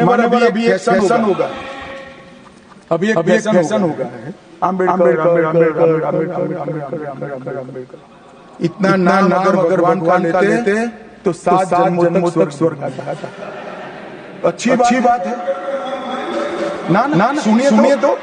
मान्यवर अभी अभी एक फ़ैशन होगा अभी एक फ़ैशन होगा अंबेडकर अंबेडकर अंबेडकर अंबेडकर इतना नाम अगर भगवान का लेते तो सात जन्मों तक स्वर्ग आता था अच्छी अच्छी बात है ना ना सुनिए सुनिए तो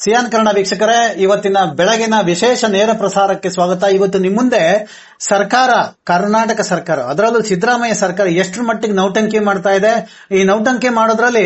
ಸಿಯಾನ್ ಕನ್ನಡ ವೀಕ್ಷಕರೇ ಇವತ್ತಿನ ಬೆಳಗಿನ ವಿಶೇಷ ನೇರ ಪ್ರಸಾರಕ್ಕೆ ಸ್ವಾಗತ. ಇವತ್ತು ನಿಮ್ಮ ಮುಂದೆ ಸರ್ಕಾರ ಕರ್ನಾಟಕ ಸರ್ಕಾರ ಅದರಲ್ಲೂ ಸಿದ್ದರಾಮಯ್ಯ ಸರ್ಕಾರ ಎಷ್ಟು ಮಟ್ಟಿಗೆ ನೌಟಂಕಿ ಮಾಡ್ತಾ ಇದೆ. ಈ ನೌಟಂಕಿ ಮಾಡೋದ್ರಲ್ಲಿ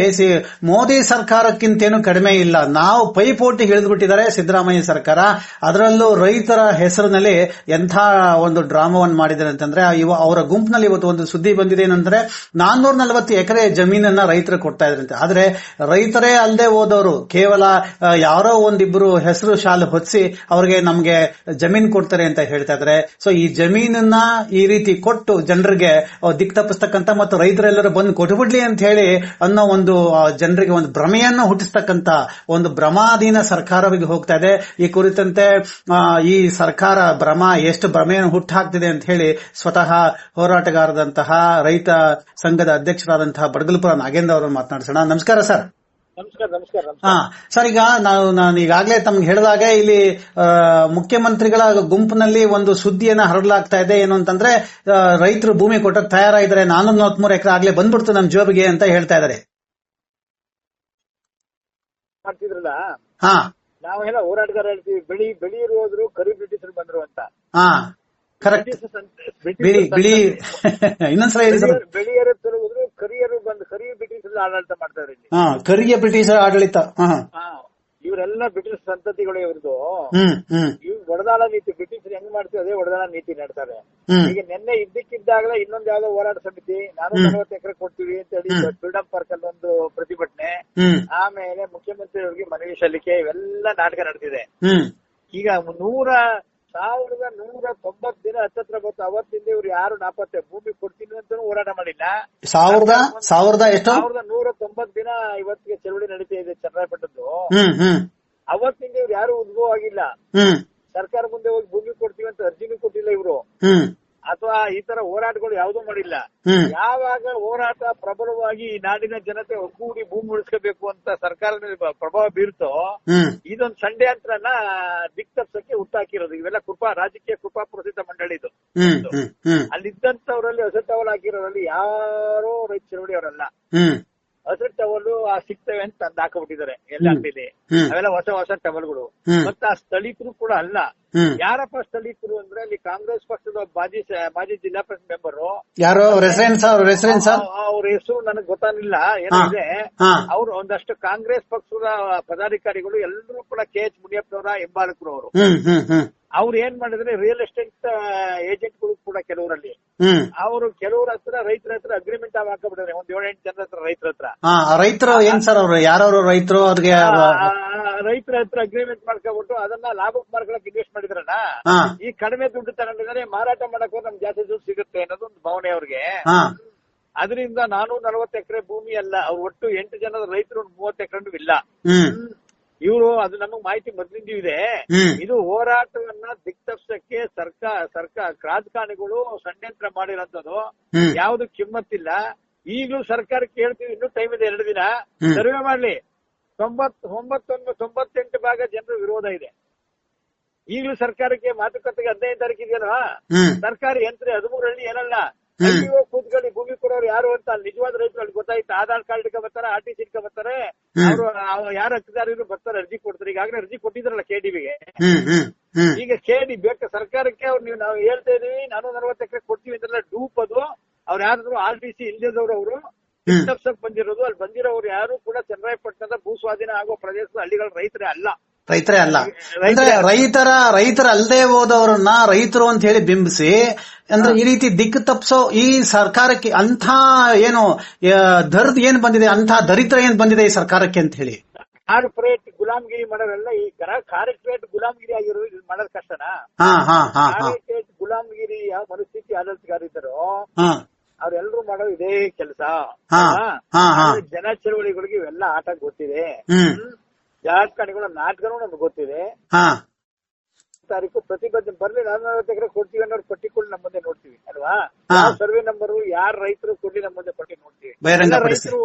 ಮೋದಿ ಸರ್ಕಾರಕ್ಕಿಂತೇನು ಕಡಿಮೆ ಇಲ್ಲ. ನಾವು ಪೈಪೋಟಿ ಹಿಡಿದ್ಬಿಟ್ಟಿದ್ದಾರೆ ಸಿದ್ದರಾಮಯ್ಯ ಸರ್ಕಾರ. ಅದರಲ್ಲೂ ರೈತರ ಹೆಸರಿನಲ್ಲಿ ಎಂಥ ಒಂದು ಡ್ರಾಮಾವನ್ನು ಮಾಡಿದ್ದಾರೆ ಅಂತಂದ್ರೆ ಅವರ ಗುಂಪಿನಲ್ಲಿ ಇವತ್ತು ಒಂದು ಸುದ್ದಿ ಬಂದಿದೆ ಏನಂದ್ರೆ ನಾನ್ನೂರ ನಲವತ್ತು ಎಕರೆ ಜಮೀನನ್ನ ರೈತರು ಕೊಡ್ತಾ ಇದ್ರಂತೆ. ಆದ್ರೆ ರೈತರೇ ಅಲ್ಲದೆ ಹೋದವರು ಕೇವಲ ಆ, ಯಾರೋ ಒಂದಿಬ್ರು ಹೆಸರು ಶಾಲೆ ಹೊತ್ಸಿ ಅವ್ರಿಗೆ ನಮ್ಗೆ ಜಮೀನ್ ಕೊಡ್ತಾರೆ ಅಂತ ಹೇಳ್ತಾ ಇದ್ರೆ. ಸೊ ಈ ಜಮೀನನ್ನ ಈ ರೀತಿ ಕೊಟ್ಟು ಜನರಿಗೆ ದಿಕ್ ತಪ್ಪಿಸ್ತಕ್ಕಂತ ಮತ್ತು ರೈತರೆಲ್ಲರೂ ಬಂದು ಕೊಟ್ಬಿಡ್ಲಿ ಅಂತ ಹೇಳಿ ಅನ್ನೋ ಒಂದು ಜನರಿಗೆ ಒಂದು ಭ್ರಮೆಯನ್ನು ಹುಟ್ಟಿಸ್ತಕ್ಕಂತ ಒಂದು ಭ್ರಮಾಧೀನ ಸರ್ಕಾರವಾಗಿ ಹೋಗ್ತಾ ಇದೆ. ಈ ಕುರಿತಂತೆ ಈ ಸರ್ಕಾರ ಭ್ರಮ, ಎಷ್ಟು ಭ್ರಮೆಯನ್ನು ಹುಟ್ಟಾಕ್ತಿದೆ ಅಂತ ಹೇಳಿ ಸ್ವತಃ ಹೋರಾಟಗಾರದಂತಹ ರೈತ ಸಂಘದ ಅಧ್ಯಕ್ಷರಾದಂತಹ ಬಡಗಲ್ಪುರ ನಾಗೇಂದ್ರ ಅವರು ಮಾತನಾಡಿಸೋಣ. ನಮಸ್ಕಾರ ಸರ್. ಹಾ ಸರ್ ಈಗ ನಾವು ನಾನು ಈಗಾಗಲೇ ತಮ್ಗೆ ಹೇಳಿದಾಗೆ ಇಲ್ಲಿ ಮುಖ್ಯಮಂತ್ರಿಗಳ ಗುಂಪಿನಲ್ಲಿ ಒಂದು ಸುದ್ದಿಯನ್ನ ಹರಡಲಾಗ್ತಾ ಇದೆ. ಏನು ಅಂತಂದ್ರೆ ರೈತರು ಭೂಮಿ ಕೊಟ್ಟಕ್ಕೆ ತಯಾರಾಗಿದ್ದಾರೆ. ನಾನೂರ ನಲವತ್ಮೂರು ಎಕರೆ ಆಗ್ಲೇ ಬಂದ್ಬಿಡ್ತು ನಮ್ ಜೋಬಿಗೆ ಅಂತ ಹೇಳ್ತಾ ಇದಾರೆ ಹಾ. ನಾವೆಲ್ಲ ಹೋರಾಟಗಾರ ಹೇಳ್ತೀವಿ. ಬೆಳಿ ಬೆಳೆಯರು ಹೋದ್ರು ಕರಿ ಬ್ರಿಟಿಷರು ಬಂದ್ರು ಅಂತ. ಹಾ ಕರೆಕ್ಟ್ ಬಿಳಿ ಬಿಳಿ ಇನ್ನೊಂದ್ಸಲ ಹೇಳಿ ಸರ್. ಬೆಳೆಯರು- ಬೆಳೆಯರು ತೊಲಗಿದ್ರು ಕರಿಯರು ಬಂದು ಆಡಳಿತ ಮಾಡ್ತಾರೆ ಇಲ್ಲಿ. ಕರಿಗೆ ಕರಿಯ ಬ್ರಿಟಿಷರ ಆಡಳಿತ. ಇವರೆಲ್ಲ ಬ್ರಿಟಿಷ್ ಸಂತತಿಗಳು ಇವ್ರದ್ದು. ಇವ್ರು ಇವ್ ಒಡದಾಳ ನೀತಿ ಬ್ರಿಟಿಷರು ಹೆಂಗ್ ಮಾಡ್ತೀವಿ ಅದೇ ಒಡದಾಳ ನೀತಿ ನಡ್ತಾರೆ. ಈಗ ನಿನ್ನೆ ಇದ್ದಕ್ಕಿದ್ದಾಗಲೇ ಇನ್ನೊಂದ್ ಯಾವ್ದೋ ಹೋರಾಟ ಸಮಿತಿ ನಾನು ನಲವತ್ತು ಎಕರೆ ಕೊಡ್ತೀವಿ ಅಂತ ಹೇಳಿ ಫ್ರೀಡಂ ಪಾರ್ಕ್ ಅಲ್ಲಿ ಒಂದು ಪ್ರತಿಭಟನೆ. ಆಮೇಲೆ ಮುಖ್ಯಮಂತ್ರಿ ಅವರಿಗೆ ಮನವಿ ಸಲ್ಲಿಕೆ ಇವೆಲ್ಲ ನಾಟಕ ನಡೆದಿದೆ ಈಗ ನೂರ ಸಾವಿರದ ನೂರ ತೊಂಬತ್ ದಿನ ಹತ್ತತ್ರ ಬಂತು. ಅವತ್ತಿಂದ ಇವ್ರು ಯಾರು ನಾಪತ್ತೆ? ಭೂಮಿ ಕೊಡ್ತೀನಿ ಅಂತ ಹೋರಾಟ ಮಾಡಿಲ್ಲ. ಸಾವಿರದ ಸಾವಿರದ ಎಷ್ಟು? ಸಾವಿರದ ನೂರ ತೊಂಬತ್ ದಿನ ಇವತ್ತಿಗೆ ಚಳವಳಿ ನಡೀತಾ ಇದೆ ಹ್ಮ್ ಅವತ್ತಿಂದ ಇವ್ರು ಯಾರು ಉದ್ಭವ ಆಗಿಲ್ಲ. ಸರ್ಕಾರ ಮುಂದೆ ಹೋಗಿ ಭೂಮಿ ಕೊಡ್ತೀವಿ ಅಂತ ಅರ್ಜಿನೂ ಕೊಟ್ಟಿಲ್ಲ ಇವರು. ಅಥವಾ ಈ ತರ ಹೋರಾಟಗಳು ಯಾವುದು ಮಾಡಿಲ್ಲ. ಯಾವಾಗ ಹೋರಾಟ ಪ್ರಬಲವಾಗಿ ಈ ನಾಡಿನ ಜನತೆ ಒಗ್ಗೂಡಿ ಭೂಮಿ ಉಳಿಸ್ಕೋಬೇಕು ಅಂತ ಸರ್ಕಾರದ ಪ್ರಭಾವ ಬೀರುತ್ತೋ ಹ್ಮ್. ಇದೊಂದು ಸಂಡೆ ಅಂತ ದಿಕ್ ತಪ್ಸಕ್ಕೆ ಹುಟ್ಟಾಕಿರೋದು. ಇವೆಲ್ಲ ಕೃಪಾ ರಾಜಕೀಯ ಕೃಪಾ ಪ್ರಸಿದ್ಧ ಮಂಡಳಿ ಇದು. ಅಲ್ಲಿದ್ದಂತವರಲ್ಲಿ ಹಾಕಿರೋರಲ್ಲಿ ಯಾರೋ ರೈತ ಚಳವಳಿ ಅವರಲ್ಲ ಹಸಿರು ಟವಲ್ ಆ ಸಿಗ್ತವೆ ಅಂತ ತಂದು ಹಾಕಬಿಟ್ಟಿದ್ದಾರೆ ಎಲ್ಲ ಅಂಗಡಿಲಿ ಅವೆಲ್ಲ ಹೊಸ ಹೊಸ ಟವಲ್ಗಳು. ಮತ್ತೆ ಆ ಸ್ಥಳೀಕರು ಕೂಡ ಅಲ್ಲ. ಯಾರಪ್ಪ ಸ್ಥಳೀಕರು ಅಂದ್ರೆ ಅಲ್ಲಿ ಕಾಂಗ್ರೆಸ್ ಪಕ್ಷದ ಮಾಜಿ ಮಾಜಿ ಜಿಲ್ಲಾ ಪರಿಷತ್ ಮೆಂಬರು. ಯಾರು? ರೆಸಿಡೆನ್ಸ್ ಹೆಸರೇನ್ ಹೆಸರು ನನಗೆ ಗೊತ್ತಾಗಿಲ್ಲ ಏನಂದ್ರೆ ಅವರು ಒಂದಷ್ಟು ಕಾಂಗ್ರೆಸ್ ಪಕ್ಷದ ಪದಾಧಿಕಾರಿಗಳು ಎಲ್ಲರೂ ಕೂಡ ಕೆ ಎಚ್ ಮುನಿಯಪ್ಪನವರ ಹಿಂಬಾಲಕರು ಅವರು ಅವ್ರು ಏನ್ ಮಾಡಿದ್ರೆ ರಿಯಲ್ ಎಸ್ಟೇಟ್ ಏಜೆಂಟ್ಗಳು ಕೂಡ ಕೆಲವರಲ್ಲಿ ಅವರು ಕೆಲವ್ರ ಹತ್ರ ರೈತರ ಹತ್ರ ಅಗ್ರಿಮೆಂಟ್ ಹಾಕಬಿಟ್ಟಿದ್ರೆ ಒಂದ್ ಏಳೆಂಟು ಜನರ ಹತ್ರ ರೈತರ ಹತ್ರ. ರೈತರು ಏನ್ ಸರ್ ಅವರು? ಯಾರು ರೈತರು? ಅವ್ರಿಗೆ ರೈತರ ಹತ್ರ ಅಗ್ರಿಮೆಂಟ್ ಮಾಡ್ಕೊಬಿಟ್ಟು ಅದನ್ನ ಲಾಭಕ್ಕೆ ಮಾಡ್ಕೊಳಕ್ ಇನ್ವೆಸ್ಟ್ ಮಾಡಿದ್ರಲ್ಲ? ಈ ಕಡಿಮೆ ದುಡ್ಡು ತಗೊಂಡಿದ್ದಾರೆ ಮಾರಾಟ ಮಾಡಕ್ ಹೋದ್ರೆ ನಮ್ಗೆ ಜಾಸ್ತಿ ದುಡ್ಡು ಸಿಗುತ್ತೆ ಅನ್ನೋದು ಒಂದು ಭಾವನೆ ಅವ್ರಿಗೆ. ಅದರಿಂದ ನಾನು ನಲವತ್ತು ಎಕರೆ ಭೂಮಿ ಅಲ್ಲ ಅವ್ರು ಒಟ್ಟು ಎಂಟು ಜನದ ರೈತರು ಮೂವತ್ತು ಎಕರೆ ಇಲ್ಲ. ಇವರು ಅದು ನಮಗೆ ಮಾಹಿತಿ ಮೊದಲಿಂದ ಇದೆ. ಇದು ಹೋರಾಟವನ್ನ ದಿಕ್ತಪ್ಸಕ್ಕೆ ಸರ್ಕಾರ ಸರ್ಕಾರ ರಾಜಕಾರಣಿಗಳು ಷಡ್ಯಂತ್ರ ಮಾಡಿರೋಂಥದ್ದು. ಹ್ಮ್. ಯಾವ್ದು ಕಿಮ್ಮತ್ತಿಲ್ಲ. ಈಗಲೂ ಸರ್ಕಾರಕ್ಕೆ ಹೇಳ್ತೀವಿ ಇನ್ನೂ ಟೈಮ್ ಇದೆ ಎರಡು ದಿನ. ಸರ್ವೆ ಮಾಡ್ಲಿ. ತೊಂಬತ್ ಒಂಬತ್ತೊಂದು ತೊಂಬತ್ತೆಂಟು ಭಾಗ ಜನರ ವಿರೋಧ ಇದೆ. ಈಗಲೂ ಸರ್ಕಾರಕ್ಕೆ ಮಾತುಕತೆಗೆ ಹದಿನೈದು ತಾರೀಕು ಇದೆಯಲ್ವಾ ಹ್ಮ್. ಸರ್ಕಾರ ಯಂತ್ರ ಹದಿಮೂರರಲ್ಲಿ ಏನಲ್ಲ? ಹ್ಮ್. ಕೂತ್ಕೊಂಡು ಭೂಮಿ ಕೊಡೋರು ಯಾರು ಅಂತ ಅಲ್ಲಿ ನಿಜವಾದ ರೈತರು ಅಲ್ಲಿ ಗೊತ್ತಾಯ್ತು? ಆಧಾರ್ ಕಾರ್ಡ್ ಇಟ್ಕೊ ಬರ್ತಾರೆ ಆರ್ ಟಿ ಸಿ ಇಟ್ಕೊ ಬರ್ತಾರೆ. ಅವರು ಯಾರು ಹಕ್ಕದಾರರು ಬರ್ತಾರೆ ಅರ್ಜಿ ಕೊಡ್ತಾರೆ. ಈಗಾಗಲೇ ಅರ್ಜಿ ಕೊಟ್ಟಿದ್ರಲ್ಲ ಕೆಡಿಬಿಗೆ ಡಿ ಬಿಗೆ. ಹ್ಮ್ ಈಗ ಕೆಡಿ ಬೇಕು ಸರ್ಕಾರಕ್ಕೆ ಅವ್ರು ನೀವು ನಾವು ಹೇಳ್ತಾ ಇದೀವಿ ನಾನು ನಲವತ್ತು ಎಕರೆ ಕೊಡ್ತೀವಿ ಅಂತೆಲ್ಲ ಡೂಪ್ ಅದು. ಅವ್ರು ಯಾರಾದ್ರು ಆರ್ ಟಿ ಸಿ ಇಲ್ದಿದ್ದವ್ರು ಅವರು ಬಂದಿರೋದು ಅಲ್ಲಿ ಬಂದಿರೋರು ಯಾರು ಕೂಡ ಚನ್ನರಾಯಪಟ್ಟಣದ ಭೂ ಸ್ವಾಧೀನ ಆಗೋ ಪ್ರದೇಶದ ಹಳ್ಳಿಗಳ ರೈತರೇ ಅಲ್ಲ. ರೈತರೇ ಅಲ್ಲ. ರೈತರೇ ಅಂದ್ರೆ. ರೈತರ ರೈತರ ಅಲ್ಲದೆ ಹೋದವರನ್ನ ರೈತರು ಅಂತ ಹೇಳಿ ಬಿಂಬಿಸಿ ಅಂದ್ರೆ ಈ ರೀತಿ ದಿಕ್ಕು ತಪ್ಸೋ ಈ ಸರ್ಕಾರಕ್ಕೆ ಅಂತ ಏನು ದರ್ದ್ ಏನ್ ಬಂದಿದೆ ಅಂತ ದರಿದ್ರ ಏನ್ ಬಂದಿದೆ ಈ ಸರ್ಕಾರಕ್ಕೆ ಅಂತ ಹೇಳಿ. ಕಾರ್ಪೊರೇಟ್ ಗುಲಾಮಗಿರಿ ಮಾಡೋರೆಲ್ಲ ಈ ಕಾರ್ಪೊರೇಟ್ ಗುಲಾಮಗಿರಿ ಆಗಿರೋ ಇದು ಮಾಡೋದ್ ಕಷ್ಟನಾ? ಕಾರ್ಪೊರೇಟ್ ಗುಲಾಮ್ಗಿರಿ ಯಾವ ಮನಸ್ಥಿತಿ ಆಡಳಿತಗಾರಿದ್ದರು ಹಾ. ಅವ್ರೆಲ್ರೂ ಮಾಡೋ ಇದೇ ಕೆಲಸ. ಜನ ಚಳವಳಿಗಳಿಗೆ ಇವೆಲ್ಲ ಆಟ ಗೊತ್ತಿದೆ. ರಾಜಕಾರಣಿಗಳ ನಾಟಕನೂ ನಮ್ಗೆ ಗೊತ್ತಿದೆ. ತಾರೀಕು ಪ್ರತಿಭಟನೆ ಬರ್ಲಿ ನಾನು ಎಕರೆ ಕೊಡ್ತೀವಿ ಅನ್ನೋರು ಪಟ್ಟಿ ಕೊಡಿ ನಮ್ಮ ಮುಂದೆ ನೋಡ್ತೀವಿ ಅಲ್ವಾ. ಸರ್ವೆ ನಂಬರ್ ಯಾರ ರೈತರು ಕೊಡ್ಲಿ ನಮ್ಮ ಮುಂದೆ ಪಟ್ಟಿ ನೋಡ್ತೀವಿ. ರೈತರು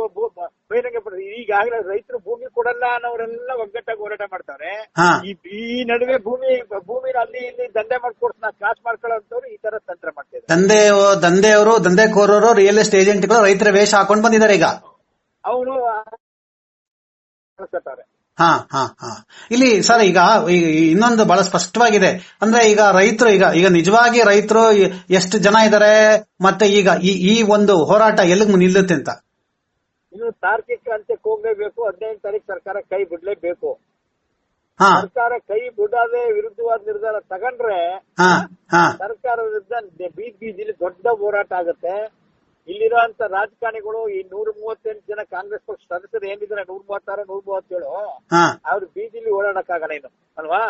ಬಹಿರಂಗ ಈಗಾಗಲೇ ರೈತರು ಭೂಮಿ ಕೊಡಲ್ಲ ಅನ್ನೋರೆಲ್ಲ ಒಗ್ಗಟ್ಟಾಗಿ ಹೋರಾಟ ಮಾಡ್ತಾರೆ. ಈ ನಡುವೆ ಭೂಮಿ ಭೂಮಿ ಅಲ್ಲಿ ಇಲ್ಲಿ ದಂಧೆ ಮಾಡ್ಕೊಡ್ತ ನಾ ಕಾಸು ಮಾಡ್ಕೊಳ್ಳೋರು ಈ ತರ ತಂತ್ರ ಮಾಡ್ತಿದ್ದಾರೆ. ದಂಧೆ ದಂಧೆಯವರು ದಂಧೆಕೋರರು ರಿಯಲ್ ಎಸ್ಟೇಟ್ ಏಜೆಂಟ್ಗಳು ರೈತರ ವೇಷ ಹಾಕೊಂಡ್ ಬಂದಿದ್ದಾರೆ ಈಗ. ಅವರು ಹಾ ಹಾ ಹಾ. ಇಲ್ಲಿ ಸರ್ ಈಗ ಇನ್ನೊಂದು ಬಹಳ ಸ್ಪಷ್ಟವಾಗಿದೆ. ಅಂದ್ರೆ ಈಗ ರೈತರು ಈಗ ಈಗ ನಿಜವಾಗಿ ರೈತರು ಎಷ್ಟು ಜನ ಇದ್ದಾರೆ ಮತ್ತೆ ಈಗ ಈ ಈ ಒಂದು ಹೋರಾಟ ಎಲ್ಲಿಗೆ ನಿಲ್ಲುತ್ತೆ ಅಂತ? ಇನ್ನು ತಾರ್ಕಿಕ ಅಂತ್ಯಕ್ಕೆ ಹೋಗ್ಲೇಬೇಕು ಹದಿನೈದು ತಾರೀಕು ಸರ್ಕಾರ ಕೈ ಬಿಡ್ಲೇಬೇಕು. ಹಾ. ಸರ್ಕಾರ ಕೈ ಬಿಡದೆ ವಿರುದ್ಧವಾದ ನಿರ್ಧಾರ ತಗೊಂಡ್ರೆ ಹಾ ಹಾ. ಸರ್ಕಾರದ ವಿರುದ್ಧ ಬೀದ್ ಬೀದಿಲಿ ದೊಡ್ಡ ಹೋರಾಟ ಆಗುತ್ತೆ. ಇಲ್ಲಿರುವಂತ ರಾಜಕಾರಣಿಗಳು ಈ ನೂರ ಮೂವತ್ತೆಂಟು ಜನ ಕಾಂಗ್ರೆಸ್ ಪಕ್ಷ ಸದಸ್ಯರು ಏನಿದ್ರೆ ನೂರ ಮೂವತ್ತಾರು ನೂರ ಮೂವತ್ತೇಳು ಅವ್ರು ಬೀದಿಲಿ ಓಡಾಡಕ್ಕಾಗಲ್ಲ ಇನ್ನು ಅಲ್ವಾ?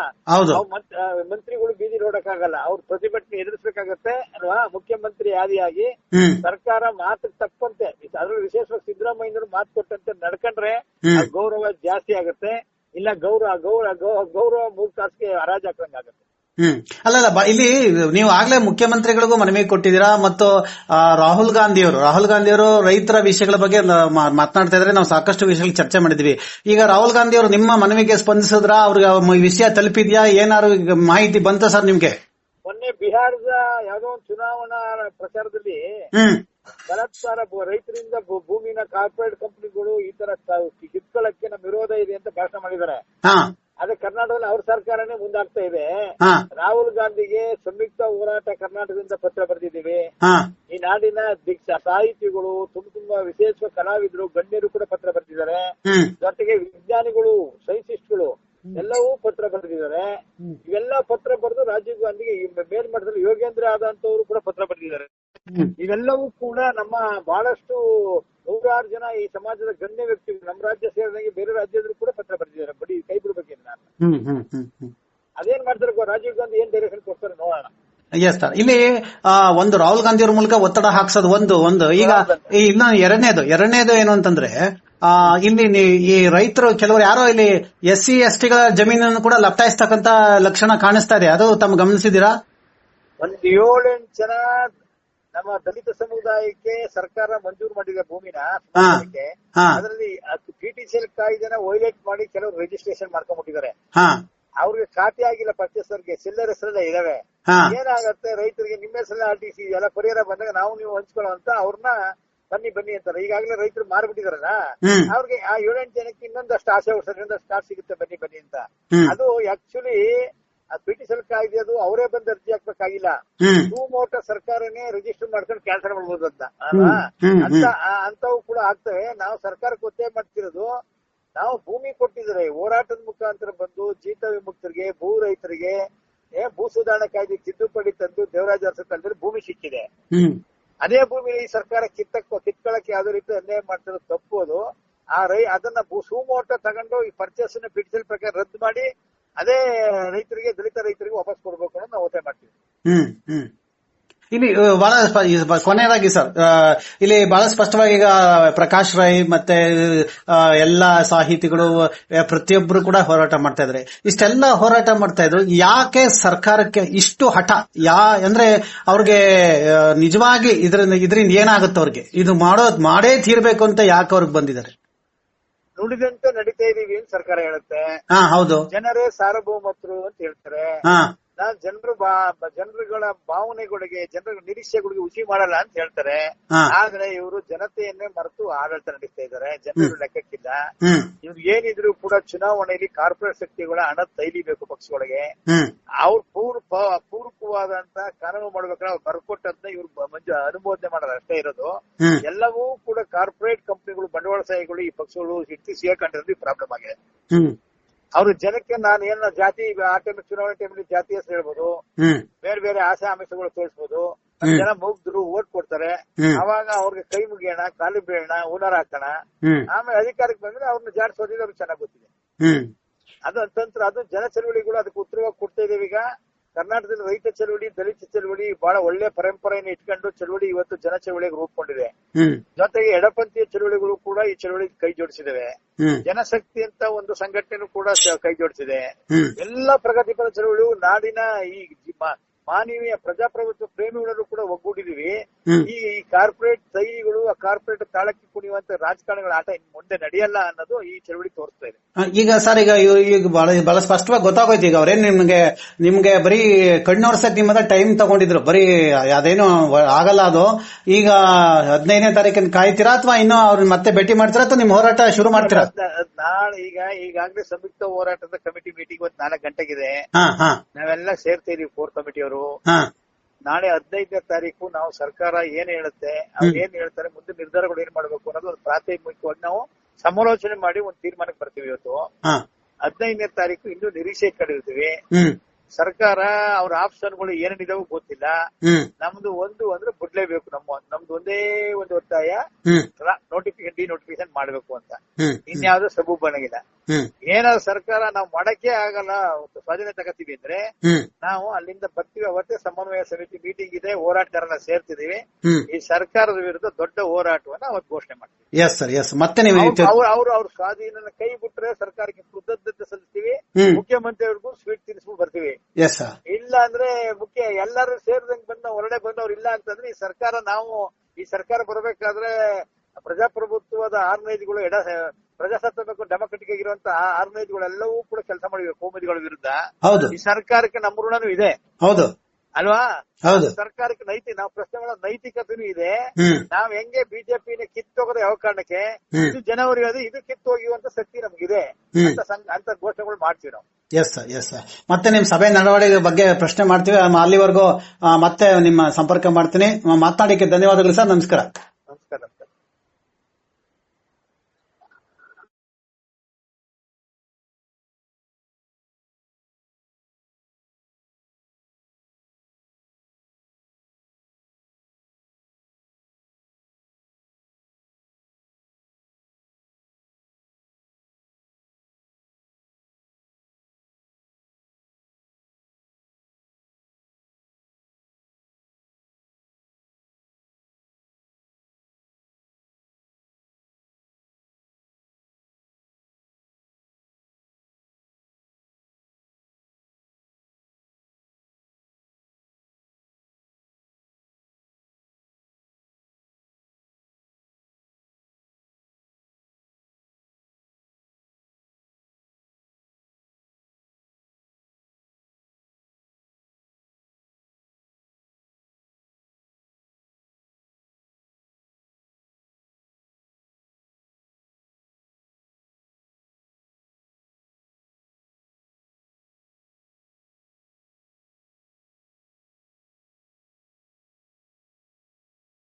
ಮಂತ್ರಿಗಳು ಬೀದಿಲಿ ಓಡಕ್ಕಾಗಲ್ಲ. ಅವ್ರ ಪ್ರತಿಭಟನೆ ಎದುರಿಸಬೇಕಾಗತ್ತೆ ಅಲ್ವಾ? ಮುಖ್ಯಮಂತ್ರಿ ಆದಿಯಾಗಿ ಸರ್ಕಾರ ಮಾತು ತಪ್ಪಂತೆ ಅದ್ರಲ್ಲಿ ವಿಶೇಷವಾಗಿ ಸಿದ್ದರಾಮಯ್ಯನವರು ಮಾತು ಕೊಟ್ಟಂತೆ ನಡ್ಕೊಂಡ್ರೆ ಗೌರವ ಜಾಸ್ತಿ ಆಗುತ್ತೆ. ಇಲ್ಲ ಗೌರವ ಗೌರವ ಗೌರವ ಮೂರ್ ತಾಸಿಗೆ ಹರಾಜಾಕಂಗಾಗುತ್ತೆ ಹ್ಮ್. ಅಲ್ಲಲ್ಲ ಬ- ಇಲ್ಲಿ ನೀವು ಆಗ್ಲೇ ಮುಖ್ಯಮಂತ್ರಿಗಳಿಗೂ ಮನವಿ ಕೊಟ್ಟಿದ್ದೀರಾ ಮತ್ತು ರಾಹುಲ್ ರಾಹುಲ್ ಗಾಂಧಿಯವರು ರಾಹುಲ್ ಗಾಂಧಿಯವರು ರೈತರ ವಿಷಯಗಳ ಬಗ್ಗೆ ಮಾತನಾಡ್ತಾ ಇದ್ರೆ ನಾವು ಸಾಕಷ್ಟು ವಿಷಯಗಳು ಚರ್ಚೆ ಮಾಡಿದ್ವಿ. ಈಗ ರಾಹುಲ್ ಗಾಂಧಿ ಅವರು ನಿಮ್ಮ ಮನವಿಗೆ ಸ್ಪಂದಿಸಿದ್ರ? ಅವ್ರಿಗೆ ವಿಷಯ ತಲುಪಿದ್ಯಾ? ಏನಾದ್ರು ಮಾಹಿತಿ ಬಂತ ಸರ್ ನಿಮ್ಗೆ? ಮೊನ್ನೆ ಬಿಹಾರದ ಯಾವುದೋ ಒಂದು ಚುನಾವಣಾ ಪ್ರಚಾರದಲ್ಲಿ ಹ್ಮ್. ಬಲಾತ್ಕಾರ ರೈತರಿಂದ ಭೂ- ಭೂಮಿನ ಕಾರ್ಪೊರೇಟ್ ಕಂಪನಿಗಳು ಈ ತರ ಕಿತ್ಕೊಳ್ಳಕ್ಕೆ ನಮ್ಮ ವಿರೋಧ ಇದೆ ಅಂತ ಭಾಷಣ ಮಾಡಿದ್ದಾರೆ. ಹಾ. ಅದೇ ಕರ್ನಾಟಕದಲ್ಲಿ ಅವ್ರ ಸರ್ಕಾರನೇ ಮುಂದಾಗ್ತಾ ಇದೆ. ರಾಹುಲ್ ಗಾಂಧಿಗೆ ಸಂಯುಕ್ತ ಹೋರಾಟ ಕರ್ನಾಟಕದಿಂದ ಪತ್ರ ಬರೆದಿದ್ದೀವಿ. ಈ ನಾಡಿನ ದಿಕ್ಷ ಸಾಹಿತಿಗಳು ತುಂಬ ತುಂಬಾ ವಿಶೇಷ ಕಲಾವಿದರು ಗಣ್ಯರು ಕೂಡ ಪತ್ರ ಬರೆದಿದ್ದಾರೆ. ಜೊತೆಗೆ ವಿಜ್ಞಾನಿಗಳು ಸೈಂಟಿಸ್ಟ್ಗಳು ಎಲ್ಲವೂ ಪತ್ರ ಬರೆದಿದ್ದಾರೆ. ಇವೆಲ್ಲ ಪತ್ರ ಬರೆದು ರಾಜೀವ್ ಗಾಂಧಿಗೆ ಮೇಲ್ಮಟ್ಟದಲ್ಲಿ ಯೋಗೇಂದ್ರ ಆದಂತವರು ಕೂಡ ಪತ್ರ ಬರೆದಿದ್ದಾರೆ. ಇವೆಲ್ಲವೂ ಕೂಡ ನಮ್ಮ ಬಹಳಷ್ಟು ನೂರಾರು ಜನ ಈ ಸಮಾಜದ ಗಣ್ಯ ವ್ಯಕ್ತಿಗಳು ನಮ್ಮ ರಾಜ್ಯ ಸೇರಿದಂಗೆ ಬೇರೆ ರಾಜ್ಯದಲ್ಲೂ ಕೂಡ ಪತ್ರ ಬರೆದಿದ್ದಾರೆ. ಬಡಿ ಕೈ ಬಿಡ್ಬೇಕಿಲ್ಲ ನಾನು ಅದೇನ್ ಮಾಡ್ತಾರೆ ರಾಜೀವ್ ಗಾಂಧಿ ಏನ್ ಡೈರೆಕ್ಷನ್ ಕೊಡ್ತಾರೆ ನೋಡೋಣ. ಎಸ್ ಸರ್ ಇಲ್ಲಿ ಒಂದು ರಾಹುಲ್ ಗಾಂಧಿ ಅವ್ರ ಮೂಲಕ ಒತ್ತಡ ಹಾಕ್ಸೋದು ಒಂದು ಒಂದು. ಈಗ ಇನ್ನ ಎರಡನೇದು ಎರಡನೇದು ಏನು ಅಂತಂದ್ರೆ ಆ ಇಲ್ಲಿ ಈ ರೈತರು ಕೆಲವರು ಯಾರೋ ಇಲ್ಲಿ ಎಸ್ ಸಿ ಎಸ್ ಟಿಗಳ ಜಮೀನನ್ನು ಕೂಡ ಲಪ್ತಾಯಿಸ್ತಕ್ಕಂತ ಲಕ್ಷಣ ಕಾಣಿಸ್ತಾ ಇದೆ. ಅದು ತಮ್ಮ ಗಮನಿಸಿದೀರಾ ಒಂದ್ ಏಳೆಂಟು ಜನ ನಮ್ಮ ದಲಿತ ಸಮುದಾಯಕ್ಕೆ ಸರ್ಕಾರ ಮಂಜೂರು ಮಾಡಿದ ಭೂಮಿನ. ಅದರಲ್ಲಿ ಪಿಟಿಸಿಎಲ್ ಕಾಯ್ದೆನ ವೈಲೇಟ್ ಮಾಡಿ ಕೆಲವರು ರಿಜಿಸ್ಟ್ರೇಷನ್ ಮಾಡ್ಕೊಂಡ್ಬಿಟ್ಟಿದ್ದಾರೆ. ಅವ್ರಿಗೆ ಖಾತೆ ಆಗಿಲ್ಲ ಪರ್ಚೇಸರ್ಗೆ ಸೆಲ್ಲರ್ ಹೆಸರಲ್ಲೇ ಇದಾವೆ. ಏನಾಗತ್ತೆ ರೈತರಿಗೆ ನಿಮ್ಮ ಹೆಸರಲ್ಲೇ ಆರ್ ಟಿ ಸಿ ಎಲ್ಲ ಪರಿಹಾರ ಬಂದಾಗ ನಾವು ನೀವು ಹಂಚ್ಕೊಳ್ಳೋ ಅಂತ ಅವ್ರನ್ನ ಬನ್ನಿ ಬನ್ನಿ ಅಂತಾರೆ. ಈಗಾಗಲೇ ರೈತರು ಮಾರ್ಬಿಟ್ಟಿದಾರಲ್ಲ. ಅವ್ರಿಗೆ ಆ ಏಳೆಂಟು ಜನಕ್ಕೆ ಇನ್ನೊಂದಷ್ಟು ಆಸೆ ವರ್ಷದಿಂದ ಸ್ಟಾರ್ಟ್ ಸಿಗುತ್ತೆ ಬನ್ನಿ ಬನ್ನಿ ಅಂತ. ಅದು ಆಕ್ಚುಲಿ ಪಿಟಿಷನ್ ಕಾಯ್ದೆ ಅದು ಅವರೇ ಬಂದು ಅರ್ಜಿ ಹಾಕ್ಬೇಕಾಗಿಲ್ಲ. ಟೂ ಮೋಟರ್ ಸರ್ಕಾರನೇ ರಿಜಿಸ್ಟರ್ ಮಾಡ್ಕೊಂಡು ಕ್ಯಾನ್ಸಲ್ ಮಾಡ್ಬೋದು ಅಂತ? ಅಂತ. ಅಂತವು ಕೂಡ ಆಗ್ತವೆ. ನಾವು ಸರ್ಕಾರಕ್ಕೆ ಒತ್ತಾಯ ಮಾಡ್ತಿರೋದು ನಾವು ಭೂಮಿ ಕೊಟ್ಟಿದ್ರೆ ಹೋರಾಟದ ಮುಖಾಂತರ ಬಂದು ಜೀತ ವಿಮುಕ್ತರಿಗೆ ಭೂ ರೈತರಿಗೆ ಏ ಭೂ ಸುಧಾರಣಾ ಕಾಯ್ದೆ ತಿದ್ದುಪಡಿ ತಂದು ದೇವರಾಜ ಅರಸ ಕಾಲದಲ್ಲಿ ಭೂಮಿ ಸಿಕ್ಕಿದೆ. ಅದೇ ಭೂಮಿ ಈ ಸರ್ಕಾರ ಕಿತ್ತಕ್ಕ ಕಿತ್ಕೊಳಕ್ಕೆ ಯಾವ್ದೇ ರೀತಿ ಅನ್ಯಾಯ ಮಾಡ್ತಿರೋದು ತಪ್ಪು ಅದು. ಆ ರೈ ಅದನ್ನ ಭೂ ಸುಮೋಟ ತಗೊಂಡು ಈ ಪರ್ಚೇಸ್ ಬಿಡಿಸಲ್ ಪ್ರಕಾರ ರದ್ದು ಮಾಡಿ ಅದೇ ರೈತರಿಗೆ, ದಲಿತ ರೈತರಿಗೆ ವಾಪಸ್ ಕೊಡ್ಬೇಕು ಅನ್ನೋದು ನಾವು ಒತ್ತಾಯ ಮಾಡ್ತೀವಿ. ಹ್ಮ್ ಹ್ಮ್. ಇಲ್ಲಿ ಬಹಳ ಕೊನೆಯದಾಗಿ ಸರ್ ಇಲ್ಲಿ ಬಹಳ ಸ್ಪಷ್ಟವಾಗಿ ಈಗ ಪ್ರಕಾಶ್ ರೈ ಮತ್ತೆ ಎಲ್ಲಾ ಸಾಹಿತಿಗಳು ಪ್ರತಿಯೊಬ್ಬರು ಕೂಡ ಹೋರಾಟ ಮಾಡ್ತಾ ಇದ್ದಾರೆ. ಇಷ್ಟೆಲ್ಲ ಹೋರಾಟ ಮಾಡ್ತಾ ಇದ್ರು, ಯಾಕೆ ಸರ್ಕಾರಕ್ಕೆ ಇಷ್ಟು ಹಠ? ಯಾ, ಅಂದ್ರೆ ಅವ್ರಿಗೆ ನಿಜವಾಗಿ ಇದರಿಂದ ಇದರಿಂದ ಏನಾಗುತ್ತೆ ಅವ್ರಿಗೆ? ಇದು ಮಾಡೋದ್, ಮಾಡೇ ತೀರ್ಬೇಕು ಅಂತ ಯಾಕೆ ಅವ್ರಿಗೆ ಬಂದಿದ್ದಾರೆ? ನುಡಿದಂತೆ ನಡೀತಾ ಇದೀವಿ ಅಂತ ಸರ್ಕಾರ ಹೇಳುತ್ತೆ. ಹೌದು. ಜನರೇ ಸಾರ್ವಭೌಮತ್ರು ಅಂತ ಹೇಳ್ತಾರೆ. ನಾನ್ ಜನರು ಜನರುಗಳ ಭಾವನೆಗಳಿಗೆ ಜನರ ನಿರೀಕ್ಷೆಗಳಿಗೆ ಉಸಿ ಮಾಡಲ್ಲ ಅಂತ ಹೇಳ್ತಾರೆ. ಆದ್ರೆ ಇವರು ಜನತೆಯನ್ನೇ ಮರೆತು ಆಡಳಿತ ನಡೀತಾ ಇದ್ದಾರೆ. ಜನರು ಲೆಕ್ಕಕ್ಕಿಲ್ಲ. ಇವ್ರು ಏನಿದ್ರು ಕೂಡ ಚುನಾವಣೆಯಲ್ಲಿ ಕಾರ್ಪೊರೇಟ್ ಶಕ್ತಿಗಳ ಹಣ ತೈಲಿಬೇಕು ಪಕ್ಷಗಳಿಗೆ ಅವ್ರ ಅವ್ರು ಪೂರ್ ಪ- ಪೂರಕವಾದಂತ ಕಾನೂನು ಮಾಡ್ಬೇಕಾದ್ರೆ ಅವ್ರು ಬರ್ಕೊಟ್ಟದ್ನ ಇವ್ರು ಮಂಜು ಅನುಮೋದನೆ ಮಾಡೋದು ಅಷ್ಟೇ ಇರೋದು. ಎಲ್ಲವೂ ಕೂಡ ಕಾರ್ಪೊರೇಟ್ ಕಂಪನಿಗಳು ಬಂಡವಾಳಶಾಹಿಗಳು ಈ ಪಕ್ಷಗಳು ಹಿಟ್ಟಿ ಸೇರ್ಕೊಂಡಿರೋದು ಪ್ರಾಬ್ಲಮ್ ಆಗಿದೆ. ಅವ್ರ ಜನಕ್ಕೆ ನಾನು ಏನ ಜಾತಿ ಆ ಟೈಮ್ ಚುನಾವಣೆ ಟೈಮಲ್ಲಿ ಜಾತಿ ಹೆಸರು ಹೇಳ್ಬೋದು ಬೇರೆ ಬೇರೆ ಆಸೆ ಆಮಿಷಗಳು ತೋರಿಸಬಹುದು ಜನ ಮುಗ್ದ್ರು ಓಟ್ ಕೊಡ್ತಾರೆ. ಅವಾಗ ಅವ್ರಿಗೆ ಕೈ ಮುಗಿಯೋಣ ಕಾಲು ಬೀಳೋಣ ಓನರ್ ಹಾಕೋಣ ಆಮೇಲೆ ಅಧಿಕಾರಕ್ಕೆ ಬಂದ್ರೆ ಅವ್ರನ್ನ ಜಾಡ್ಸೋದಿಲ್ಲ ಅವ್ರಿಗೆ ಚೆನ್ನಾಗಿ ಗೊತ್ತಿದೆ. ಅದು ತಂತ್ರ ಅದು ಜನ ಚಳವಳಿಗಳು ಅದಕ್ಕೆ ಉತ್ತರವಾಗಿ ಕೊಡ್ತಾ ಇದೀವಿ ಈಗ. ಕರ್ನಾಟಕದಲ್ಲಿ ರೈತ ಚಳವಳಿ ದಲಿತ ಚಳವಳಿ ಬಹಳ ಒಳ್ಳೆ ಪರಂಪರೆಯನ್ನು ಇಟ್ಕೊಂಡು ಚಳವಳಿ ಇವತ್ತು ಜನ ಚಳವಳಿಗೆ ರೂಪುಕೊಂಡಿದೆ ಜೊತೆಗೆ ಎಡಪಂಥೀಯ ಚಳವಳಿಗಳು ಕೂಡ ಈ ಚಳವಳಿಗೆ ಕೈ ಜೋಡಿಸಿದವೆ. ಜನಶಕ್ತಿ ಅಂತ ಒಂದು ಸಂಘಟನೆ ಕೂಡ ಕೈ ಜೋಡಿಸಿದೆ. ಎಲ್ಲಾ ಪ್ರಗತಿಪರ ಚಳವಳಿಯು ನಾಡಿನ ಈ ಮಾನವೀಯ ಪ್ರಜಾಪ್ರಭುತ್ವ ಪ್ರೇಮಿಗಳನ್ನು ಕೂಡ ಒಗ್ಗೂಡಿದೀವಿ ಈ ಈ ಕಾರ್ಪೊರೇಟ್ ಸೈನಿಗಳು ಆ ಕಾರ್ಪೊರೇಟ್ ತಾಳಕ್ಕೆ ಕುಣಿಯುವಂತ ರಾಜಕಾರಣಿಗಳ ಆಟ ಮುಂದೆ ನಡೆಯಲ್ಲ ಅನ್ನೋದು ಈ ಚಳವಳಿ ತೋರಿಸ್ತಾ ಇದೆ. ಈಗ ಸರ್ ಈಗ ಈಗ ಬಹಳ ಬಹಳ ಸ್ಪಷ್ಟವಾಗಿ ಗೊತ್ತಾಗೋಯ್ತು. ಈಗ ಅವ್ರೇನ್ ನಿಮ್ಗೆ ನಿಮ್ಗೆ ಬರೀ ಕಣ್ಣೊರ್ಸಕ್ ನಿಮ್ಮ ಟೈಮ್ ತಗೊಂಡಿದ್ರು. ಬರೀ ಅದೇನು ಆಗಲ್ಲ ಅದು. ಈಗ ಹದಿನೈದನೇ ತಾರೀಕಿನ ಕಾಯ್ತೀರಾ ಅಥವಾ ಇನ್ನೂ ಅವ್ರನ್ನ ಮತ್ತೆ ಭೇಟಿ ಮಾಡ್ತೀರಾ ಅಥವಾ ನಿಮ್ ಹೋರಾಟ ಶುರು ಮಾಡ್ತೀರಾ? ನಾಳೆ ಈಗ ಈಗಾಗಲೇ ಸಂಯುಕ್ತ ಹೋರಾಟದ ಕಮಿಟಿ ಮೀಟಿಂಗ್ ಇವತ್ತು ನಾಲ್ಕು ಗಂಟೆಗಿದೆ. ಹಾ ಹಾ. ನಾವೆಲ್ಲ ಸೇರ್ತೀವಿ ಕೋರ್ ಕಮಿಟಿಯವರು ಹಾ. ನಾಳೆ ಹದಿನೈದನೇ ತಾರೀಕು ನಾವು ಸರ್ಕಾರ ಏನ್ ಹೇಳುತ್ತೆ ಅವ್ರು ಏನ್ ಹೇಳ್ತಾರೆ ಮುಂದೆ ನಿರ್ಧಾರಗಳು ಏನ್ ಮಾಡ್ಬೇಕು ಅನ್ನೋದು ಒಂದು ಪ್ರಾಥಮಿಕವಾಗಿ ನಾವು ಸಮಾಲೋಚನೆ ಮಾಡಿ ಒಂದು ತೀರ್ಮಾನಕ್ಕೆ ಬರ್ತೀವಿ ಇವತ್ತು. ಹದಿನೈದನೇ ತಾರೀಕು ಇನ್ನು ನಿರೀಕ್ಷೆ ಕಡಿರ್ತೀವಿ ಸರ್ಕಾರ ಅವ್ರ ಆಪ್ಷನ್ಗಳು ಏನೇನಿದಾವ ಗೊತ್ತಿಲ್ಲ. ನಮ್ದು ಒಂದು ಅಂದ್ರೆ ಬಿಡ್ಲೇಬೇಕು ನಮ್ಮ ನಮ್ದು ಒಂದೇ ಒಂದು ಒತ್ತಾಯ. ನೋಟಿಫಿಕೇಶನ್ ಡಿ ನೋಟಿಫಿಕೇಶನ್ ಮಾಡ್ಬೇಕು ಅಂತ. ಇನ್ಯಾವ್ದು ಸಬು ಬಣಗಿಲ್ಲ ಏನಾದ್ರು ಸರ್ಕಾರ ನಾವು ಮಾಡಕ್ಕೆ ಆಗಲ್ಲ ಸ್ವಾಧೀನ ತಗತೀವಿ ಅಂದ್ರೆ ನಾವು ಅಲ್ಲಿಂದ ಬರ್ತೀವಿ ಅವತ್ತೇ ಸಮನ್ವಯ ಸಮಿತಿ ಮೀಟಿಂಗ್ ಇದೆ ಹೋರಾಟಗಾರನ್ನ ಸೇರ್ತಿದೀವಿ ಈ ಸರ್ಕಾರದ ವಿರುದ್ಧ ದೊಡ್ಡ ಹೋರಾಟವನ್ನ ಅವತ್ತು ಘೋಷಣೆ ಮಾಡ್ತೀವಿ. ಅವ್ರು ಅವ್ರು ಸ್ವಾಧೀನ ಕೈ ಬಿಟ್ರೆ ಸರ್ಕಾರಕ್ಕೆ ಕೃತಜ್ಞತೆ ಸಲ್ಲಿಸ್ತೀವಿ. ಹ್ಮ್. ಮುಖ್ಯಮಂತ್ರಿ ಅವ್ರಿಗೂ ಸ್ವೀಟ್ ತಿನ್ಸ್ಬಿಟ್ಟು ಬರ್ತೀವಿ. ಇಲ್ಲ ಅಂದ್ರೆ ಮುಖ್ಯ ಎಲ್ಲರೂ ಸೇರಿದಂಗೆ ಬಂದ ಹೊರಡೆ ಬಂದವ್ರು ಇಲ್ಲ ಅಂತಂದ್ರೆ ಈ ಸರ್ಕಾರ ನಾವು ಈ ಸರ್ಕಾರ ಬರಬೇಕಾದ್ರೆ ಪ್ರಜಾಪ್ರಭುತ್ವದ ಆರ್ನೈಜ್ಗಳು ಎಡ ಪ್ರಜಾಸತ್ತಾತ್ಮಕ ಡೆಮೊಕ್ರೆಟಿಕ್ ಆಗಿರುವಂತ ಎಲ್ಲವೂ ಕೂಡ ಕೆಲಸ ಮಾಡಿವೆ ಕೋಮದಿಗಳ ವಿರುದ್ಧ. ಹೌದು. ಈ ಸರ್ಕಾರಕ್ಕೆ ನಮ್ಮ ಋಣನೂ ಇದೆ. ಹೌದು. ಅಲ್ವಾ? ಹೌದು. ಸರ್ಕಾರಕ್ಕೆ ನೈತಿಕ ನಾವು ಪ್ರಶ್ನೆ ಮಾಡೋ ನೈತಿಕತೆನೂ ಇದೆ. ನಾವ್ ಹೆಂಗೆ ಬಿಜೆಪಿನ ಕಿತ್ತೋಗೋದು ಯಾವ ಕಾರಣಕ್ಕೆ ಇದು ಜನವರಿ ಅದು ಇದು ಕಿತ್ತೋಗಿಯುವಂತ ಶಕ್ತಿ ನಮ್ಗಿದೆ. ಅಂತ ಅಂತ ಘೋಷಣೆಗಳು ಮಾಡ್ತೀವಿ ನಾವು. ಎಸ್ ಸರ್ ಎಸ್ ಸರ್ ಮತ್ತೆ ನಿಮ್ ಸಭೆ ನಡವಳಿಕೆ ಬಗ್ಗೆ ಪ್ರಶ್ನೆ ಮಾಡ್ತೀವಿ. ಅಲ್ಲಿವರೆಗೂ ಮತ್ತೆ ನಿಮ್ಮ ಸಂಪರ್ಕ ಮಾಡ್ತೀನಿ. ಮಾತನಾಡಿಕ್ಕೆ ಧನ್ಯವಾದಗಳು ಸರ್ ನಮಸ್ಕಾರ.